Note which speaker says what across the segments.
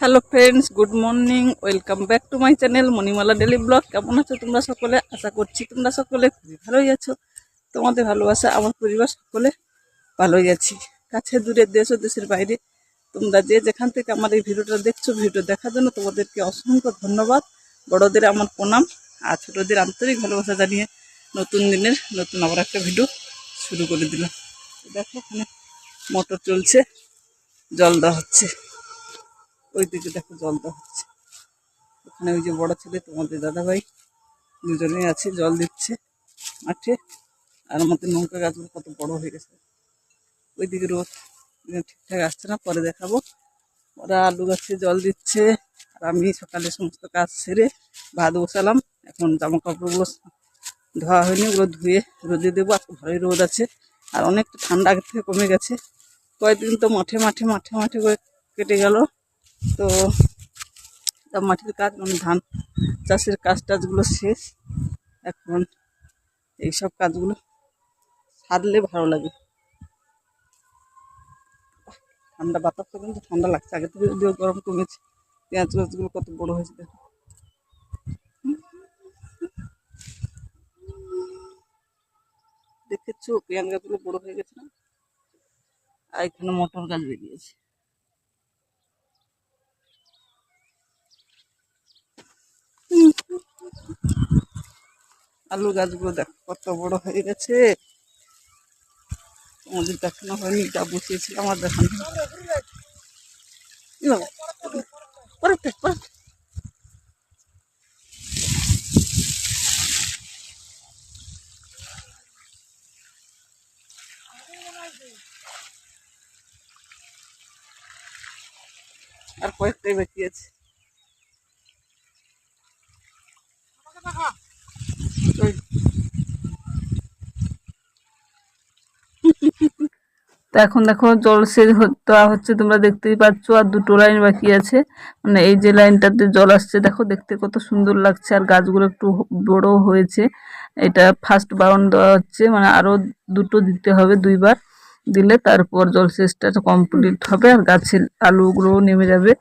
Speaker 1: Hello friends, good morning, welcome back to my channel Manimala daily blog. কেমন আছো তোমরা সকলে? আশা করছি তোমরা সকলে খুবই ভালোই আছো। তোমাদের ভালোবাসা, আমার পরিবার সকলে ভালোই আছি। কাছে দূরে দেশ ও দেশের বাইরে। তোমরা যে যেখান থেকে আমার এই ভিডিওটা দেখছ ভিডিও দেখার জন্য তোমাদেরকে অসংখ্য ধন্যবাদ। বড়দের আমার প্রণাম আর ছোটদের আন্তরিক ভালোবাসা জানিয়ে নতুন দিনের নতুন আবার একটা ভিডিও শুরু করে দিলাম। দেখো এখানে মোটর চলছে, জল দেওয়া হচ্ছে। ওই দিকে দেখো জল দেওয়া হচ্ছে। ওখানে ওই যে বড় ছেলে, তোমাদের দাদাভাই দুজনেই আছে, জল দিচ্ছে মাঠে। আর আমাদের নৌকা গাছগুলো কত বড় হয়ে গেছে। ওই দিকে রোদ ঠিকঠাক আসছে না, পরে দেখাবো। ওরা আলু গাছে জল দিচ্ছে, আর আমি সকালে সমস্ত কাজ সেরে ভাত বসালাম। এখন জামা কাপড়গুলো ধোয়া হয়নি, ওগুলো ধুয়ে রোদে দেবো, আজকে ভালোই রোদ আছে। আর অনেকটা ঠান্ডা আগের থেকে কমে গেছে। কয়েকদিন তো মাঠে মাঠে মাঠে মাঠে করে কেটে গেল। তো তা মাটির কাজ মানে ধান চাষের কাজ টাজগুলো শেষ। এখন এইসব কাজগুলো সারলে ভালো লাগে। ঠান্ডা বাতাসটা কিন্তু ঠান্ডা লাগছে। আগে থেকে যদিও গরম কমেছে, পেঁয়াজ গাছগুলো কত বড় হয়েছে দেখো। দেখেছ, পেঁয়াজ গাছগুলো বড় হয়ে গেছে না? আর এখানে মটর গাছ বেরিয়েছে। আলু গাছগুলো দেখো কত বড় হয়ে গেছে। আমাদের দেখানো হয়নি যা বসিয়েছিলাম আমার দেখানো হয়নি। ই বাবা, পরে থাক, পরে থাক। আর কয়েকটাই বাকি আছে তো এখন দেখো জলসেচ দেওয়া হচ্ছে তোমরা দেখতেই পাচ্ছ, আর দুটো লাইন বাকি আছে। মানে এই যে লাইনটাতে জল আসছে, দেখো দেখতে কত সুন্দর লাগছে, আর গাছগুলো একটু বড় হয়েছে। এটা ফার্স্ট বাউন্ড দেওয়া হচ্ছে মানে আরও দুটো দিতে হবে দুইবার। দিলে তারপর জলসেচটা কমপ্লিট হবে, আর গাছের আলুগুলো নেমে যাবে।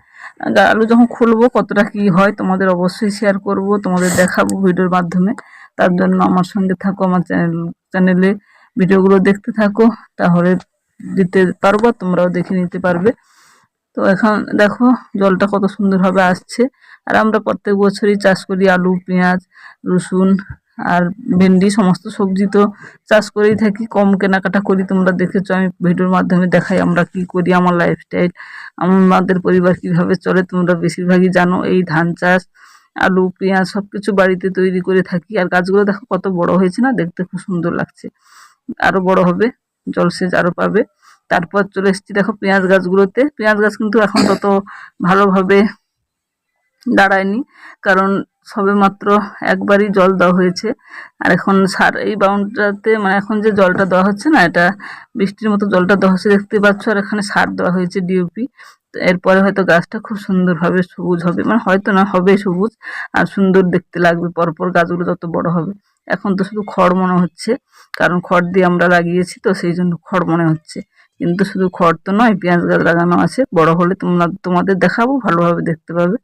Speaker 1: আলু যখন খুলবো, কতটা কি হয় তোমাদের অবশ্যই শেয়ার করব, তোমাদের দেখাবো ভিডিওর মাধ্যমে। তার জন্য আমার সঙ্গে থাকো, আমার চ্যানেল চ্যানেলে ভিডিওগুলো দেখতে থাকো। তাহলে দিতে পারব, তোমরাও দেখে নিতে পারবে। তো এখন দেখো, জলটা কত সুন্দরভাবে আসছে। আর আমরা প্রত্যেক বছরই চাষ করি আলু, পেঁয়াজ, রসুন আর ভেন্ডি, সমস্ত সবজি তো চাষ করেই থাকি। কম কেনাকাটা করি, তোমরা দেখেছ, আমি ভিডিওর মাধ্যমে দেখাই আমরা কি করি, আমার লাইফস্টাইল আমাদের পরিবার কীভাবে চলে, তোমরা বেশিরভাগই জানো, এই ধান চাষ, আলু, পেঁয়াজ সব কিছু বাড়িতে তৈরি করে থাকি। আর গাছগুলো দেখো কত বড় হয়েছে না, দেখতে খুব সুন্দর লাগছে। আরও বড় হবে। জলসেচ আরও পাবে। তারপর চলে এসেছি দেখো পেঁয়াজ গাছগুলোতে। পেঁয়াজ গাছ কিন্তু এখন তত ভালোভাবে দাঁড়ায়নি, কারণ সবে মাত্র একবারই জল দেওয়া হয়েছে। আর এখন সার, এই বাউন্ডটাতে মানে এখন যে জলটা দেওয়া হচ্ছে না, এটা বৃষ্টির মতো জলটা দেওয়া হচ্ছে, দেখতে পাচ্ছ আর এখানে সার দেওয়া হয়েছে ডিউপি এরপরে হয়তো গাছটা খুব সুন্দরভাবে সবুজ হবে মানে হয়তো না, হবে সবুজ, আর সুন্দর দেখতে লাগবে, পরপর গাছগুলো যত বড় হবে। এখন তো শুধু খড় মনে হচ্ছে। কারণ খড় দিয়ে আমরা লাগিয়েছি তো সেই জন্য খড় মনে হচ্ছে। কিন্তু শুধু খড় তো নয়, পেঁয়াজ গাছ লাগানো আছে। বড় হলে তোমরা, তোমাদের দেখাবো, ভালোভাবে দেখতে পাবে।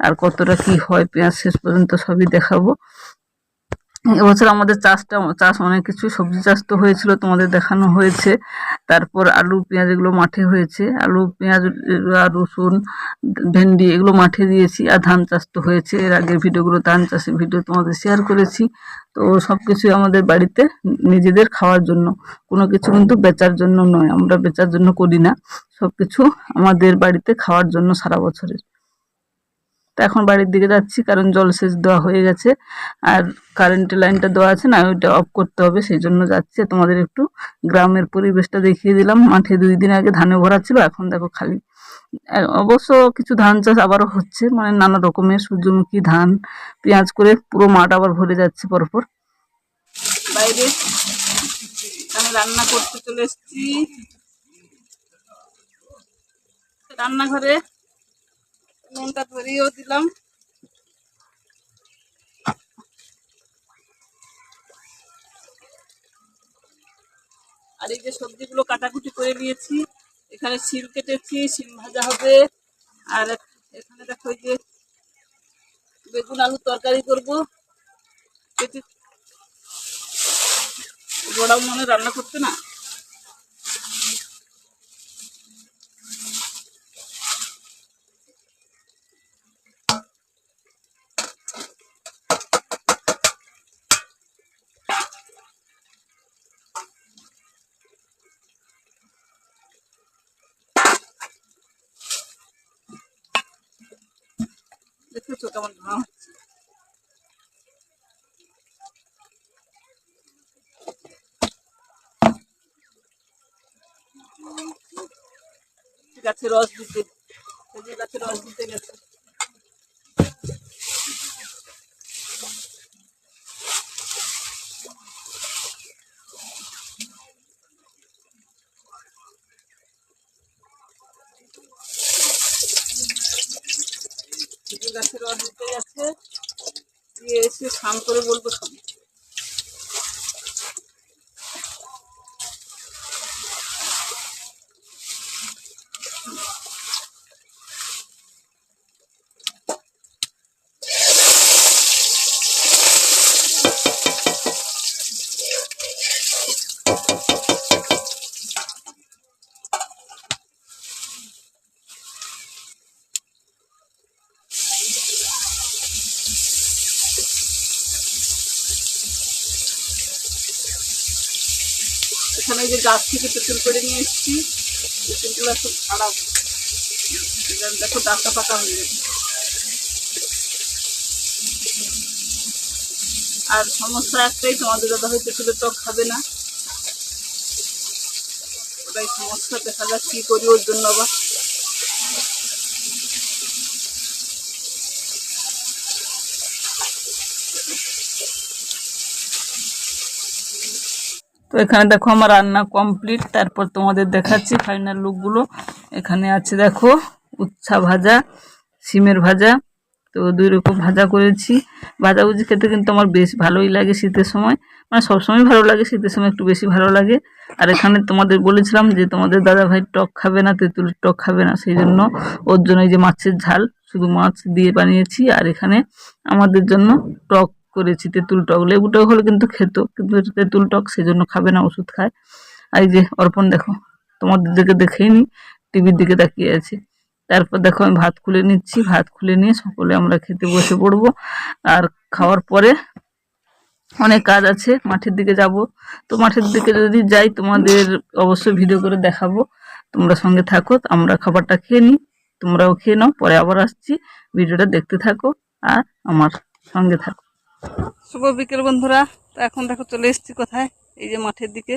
Speaker 1: আর কতটা কি হয়, পেঁয়াজ শেষ পর্যন্ত সবই দেখাবো। এবছর আমাদের চাষটা, চাষ অনেক কিছু সবজি চাষ তো হয়েছিল, তোমাদের দেখানো হয়েছে। তারপর আলু, পেঁয়াজ এগুলো মাঠে হয়েছে। আলু, পেঁয়াজ রসুন, ভেন্ডি এগুলো মাঠে দিয়েছি, আর ধান চাষ তো হয়েছে। এর আগে ভিডিওগুলো, ধান চাষের ভিডিও তোমাদের শেয়ার করেছি। তো সব কিছুই আমাদের বাড়িতে নিজেদের খাওয়ার জন্য। কোনো কিছু কিন্তু বেচার জন্য নয়, আমরা বেচার জন্য করি না। সব কিছু আমাদের বাড়িতে খাওয়ার জন্য সারা বছরের। তো এখন বাড়ির দিকে যাচ্ছি, কারণ জলসেচ দেওয়া হয়ে গেছে। আর কারেন্টের লাইনটা দেওয়া আছে না ওইটা অফ করতে হবে, সেই জন্য যাচ্ছি। তোমাদের একটু গ্রামের পরিবেশটা দেখিয়ে দিলাম। মাঠে দুই দিন আগে ধানে ভরা ছিল, এখন দেখো খালি। অবশ্য কিছু ধান চাষ আবারও হচ্ছে মানে নানা রকমের সূর্যমুখী ধান, পেঁয়াজ করে পুরো মাঠ আবার ভরে যাচ্ছে পরপর। বাইরে আমি রান্না করতে চলে এসেছি। রান্নাঘরে নুনটা ধরিয়েও দিলাম। আর এই যে সবজিগুলো কাটাকুটি করে নিয়েছি, এখানে শিম কেটেছি শিম ভাজা হবে। আর এখানে দেখো যে বেগুন আলু তরকারি করব। কেটে বড়াও মনে রান্না করতে না? দেখতেছো কেমন ধোঁয়া হচ্ছে গাছে রস দিতে খেজুর রস দিতে গেছে। দিয়ে এসে স্নান করে বলব সব। এই যে গাছ থেকে তেঁতুল করে নিয়ে এসেছি। তেঁতুলগুলো খুব খারাপ। দেখো ডাকা পাকা হয়ে গেছে। আর সমস্যা একটাই, তোমাদের দাদা হয় তেঁতুলের টক খাবে না। ওটাই সমস্যা, দেখা যাক কী করি ওর জন্য আবার। তো এখানে দেখো আমার রান্না কমপ্লিট তারপর তোমাদের দেখাচ্ছি ফাইনাল লুকগুলো এখানে আছে দেখো উচ্ছা ভাজা সিমের ভাজা। তো দুই রকম ভাজা করেছি। ভাজাভুজি খেতে কিন্তু আমার বেশ ভালোই লাগে শীতের সময়। মানে সবসময় ভালো লাগে, শীতের সময় একটু বেশি ভালো লাগে। আর এখানে তোমাদের বলেছিলাম যে তোমাদের দাদা ভাই টক খাবে না, তেঁতুলের টক খাবে না সেই জন্য ওর জন্য এই যে মাছের ঝাল, শুধু মাছ দিয়ে বানিয়েছি। আর এখানে আমাদের জন্য টক করেছি, তেঁতুল টক লেবুটাও হলে কিন্তু খেত, কিন্তু তেঁতুল টক সেই জন্য খাবে না, ওষুধ খায়। আর এই যে অর্পণ দেখো তোমাদের দিকে দেখেই নি টিভির দিকে তাকিয়ে আছে। তারপর দেখো আমি ভাত খুলে নিচ্ছি, ভাত খুলে নিয়ে সকলে আমরা খেতে বসে পড়ব। আর খাওয়ার পরে অনেক কাজ আছে, মাঠের দিকে যাব। তো মাঠের দিকে যদি যাই, তোমাদের অবশ্যই ভিডিও করে দেখাবো। তোমরা সঙ্গে থাকো, আমরা খাবারটা খেয়ে নিই, তোমরাও খেয়ে নাও, পরে আবার আসছি। ভিডিওটা দেখতে থাকো, আর আমার সঙ্গে থাকো। শুভ বিকেল বন্ধুরা। তো এখন দেখো চলে এসেছি কোথায়? এই যে মাঠের দিকে।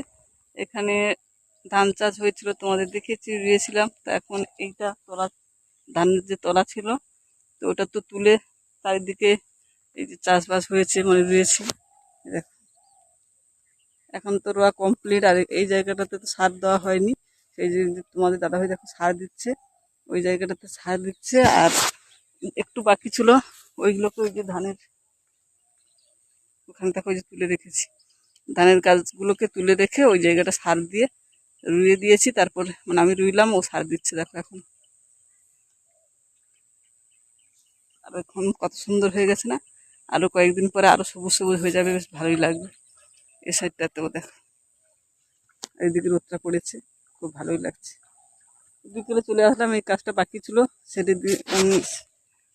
Speaker 1: এখানে ধান চাষ হয়েছিল, তোমাদের দেখেছি রুয়েছিলাম তো এখন এইটা তলা, ধানের যে তলা ছিল, তো ওটা তো তুলে চারিদিকে এই যে চাষবাস হয়েছে মানে রুয়েছি। দেখো। এখন তো রোয়া কমপ্লিট আর এই জায়গাটাতে তো সার দেওয়া হয়নি। সেই যে তোমাদের দাদাভাই দেখো সার দিচ্ছে, ওই জায়গাটাতে সার দিচ্ছে, আর একটু বাকি ছিল, ওইগুলোকে ওই যে ধানের ওখানে দেখো যে তুলে রেখেছি। ধানের গাছগুলোকে তুলে রেখে ওই জায়গাটা সার দিয়ে রুইয়ে দিয়েছি, তারপর মানে আমি রুইলাম, ও সার দিচ্ছে, দেখো এখন। আর এখন কত সুন্দর হয়ে গেছে না? আরও কয়েকদিন পরে আরও সবুজ সবুজ হয়ে যাবে, বেশ ভালোই লাগবে। এই সাইডটাতেও দেখো। এইদিকে রোদটা পড়েছে, খুব ভালোই লাগছে। বিকেলে চলে আসলাম, এই কাজটা বাকি ছিল, সেটি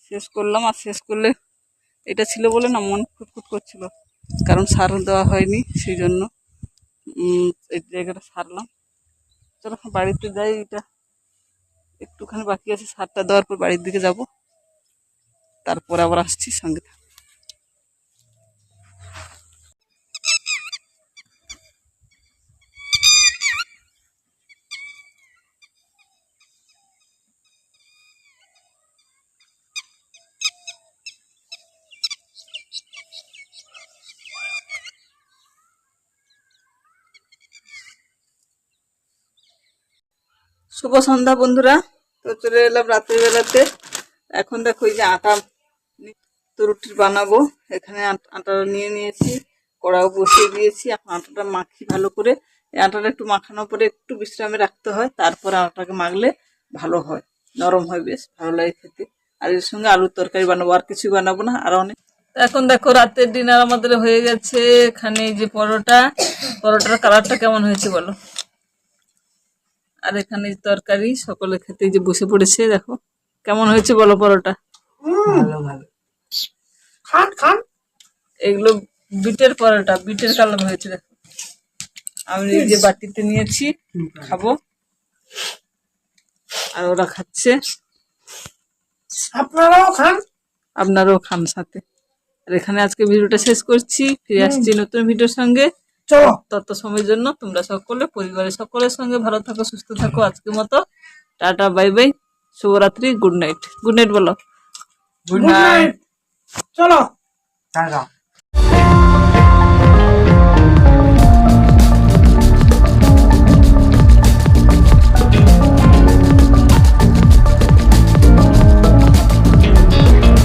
Speaker 1: শেষ করলাম। আর শেষ করলে এটা ছিল বলে না, মন খুঁতখুত করছিল। কারণ সার দেওয়া হয়নি সেই জন্য এই জায়গাটা সারলাম। চলো বাড়িতে যাই, এটা একটুখানি বাকি আছে, সারটা দেওয়ার পর বাড়ির দিকে যাব। তারপর আবার আসছি সঙ্গে শুভ সন্ধ্যা বন্ধুরা। তো চলে এলাম রাতের বেলাতে এখন দেখো এই যে আটা তো রুটি বানাবো। এখানে আট- নিয়ে নিয়েছি, কড়াও বসিয়ে দিয়েছি। এখন আটাটা মাখি ভালো করে। আটাটা একটু মাখানোর পরে একটু বিশ্রামে রাখতে হয়, তারপরে আটাটাকে মাখলে ভালো হয়, নরম হয় বেশ, ভালো লাগে খেতে। আর এর সঙ্গে আলুর তরকারি বানাবো, আর কিছু বানাবো না, আর অনেক। এখন দেখো রাতের ডিনার আমাদের হয়ে গেছে। এখানে যে পরোটা, পরোটার কালারটা কেমন হয়েছে বলো? আর এখানে তরকারি সকলে খেতে যে বসে পড়েছে দেখো। কেমন হয়েছে বলো পরোটা?
Speaker 2: ভালো ভালো। খান খান।
Speaker 1: এগুলো বিটের পরোটা বিটের কালার হয়েছে দেখো। আমি এই যে বাটিতে নিয়েছি খাব। আর ওরা খাচ্ছে।
Speaker 2: আপনারাও খান।
Speaker 1: আপনারাও খান সাথে। আর এখানে আজকে ভিডিওটা শেষ করছি। ফিরে আসছি নতুন ভিডিওর সঙ্গে।
Speaker 2: চলো।
Speaker 1: তত সময়ের জন্য তোমরা সকলে পরিবারের সকলের সঙ্গে ভালো থাকো সুস্থ থাকো। আজকের মতো টাটা বাই বাই শুভরাত্রি গুড নাইট। গুড নাইট বলো।
Speaker 2: গুড নাইট চলো। টাটা।